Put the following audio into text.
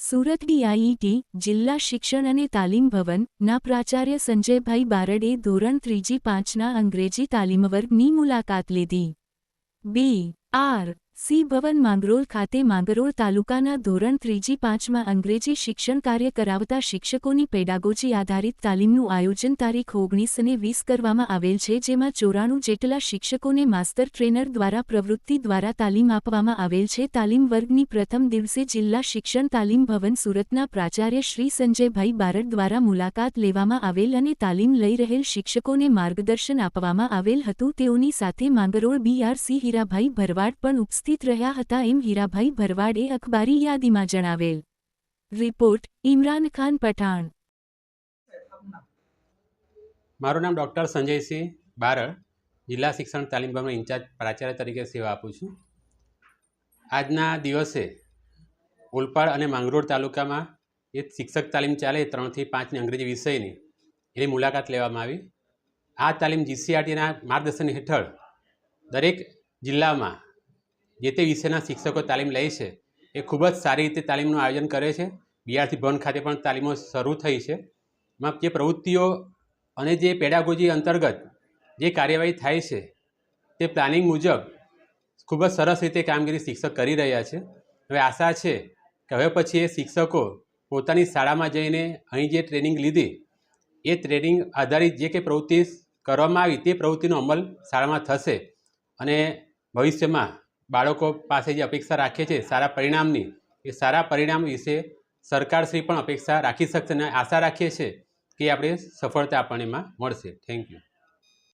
Surat DIET જિલ્લા શિક્ષણ અને તાલીમ ભવન, ના પ્રાચાર્ય સંજયભાઈ બારડે ધોરણ ત્રીજી પાંચના અંગ્રેજી તાલીમ વર્ગની મુલાકાત લીધી. B. R. C Bhavan Mangrol ખાતે માંગરોળ તાલુકાના ધોરણ ત્રીજી પાંચમાં અંગ્રેજી શિક્ષણ કાર્ય કરાવતા શિક્ષકોની પેડાગોજી આધારિત તાલીમનું આયોજન તારીખ ઓગણીસ અને વીસ કરવામાં આવેલ છે, જેમાં ચોરાણું જેટલા શિક્ષકોને માસ્ટર ટ્રેનર દ્વારા પ્રવૃત્તિ દ્વારા તાલીમ આપવામાં આવેલ છે. તાલીમ વર્ગની પ્રથમ દિવસે જિલ્લા શિક્ષણ તાલીમ ભવન સુરતના પ્રાચાર્ય શ્રી સંજયભાઈ બારડ દ્વારા મુલાકાત લેવામાં આવેલ અને તાલીમ લઈ રહેલ શિક્ષકોને માર્ગદર્શન આપવામાં આવેલ હતું. તેઓની સાથે માંગરોળ બીઆરસી હીરાભાઈ ભરવાડ પણ ઉપસ્થિત રહ્યા હતા એમ હીરાભાઈ ભરવાડે અખબારી યાદીમાં જણાવેલ. રિપોર્ટ, ઇમરાન ખાન પઠાણ. મારું નામ ડૉક્ટર સંજયસિંહ બારડ, જિલ્લા શિક્ષણ તાલીમ ભવનનો ઇન્ચાર્જ પ્રાચાર્ય તરીકે સેવા આપું છું. આજના દિવસે ઓલપાડ અને માંગરોળ તાલુકામાં એ શિક્ષક તાલીમ ચાલે ત્રણથી પાંચની અંગ્રેજી વિષયની એની મુલાકાત લેવામાં આવી. આ તાલીમ જીસીઆરટીના માર્ગદર્શન હેઠળ દરેક જિલ્લામાં જે તે વિષયના શિક્ષકો તાલીમ લે છે. એ ખૂબ જ સારી રીતે તાલીમનું આયોજન કરે છે. બીઆરસી ભવન ખાતે પણ તાલીમો શરૂ થઈ છે. એમાં જે પ્રવૃત્તિઓ અને જે પેડાગોજી અંતર્ગત જે કાર્યવાહી થાય છે, તે પ્લાનિંગ મુજબ ખૂબ જ સરસ રીતે કામગીરી શિક્ષક કરી રહ્યા છે. હવે આશા છે કે હવે પછી એ શિક્ષકો પોતાની શાળામાં જઈને અહીં જે ટ્રેનિંગ લીધી, એ ટ્રેનિંગ આધારિત જે કે પ્રવૃત્તિ કરવામાં આવી, તે પ્રવૃત્તિનો અમલ શાળામાં થશે અને ભવિષ્યમાં બાળકો પાસે જે અપેક્ષા રાખે છે સારા પરિણામની, એ સારા પરિણામ વિશે સરકારશ્રી પણ અપેક્ષા રાખી શકશે અને આશા રાખીએ છીએ કે આપણે સફળતા આપણને એમાં મળશે. Thank you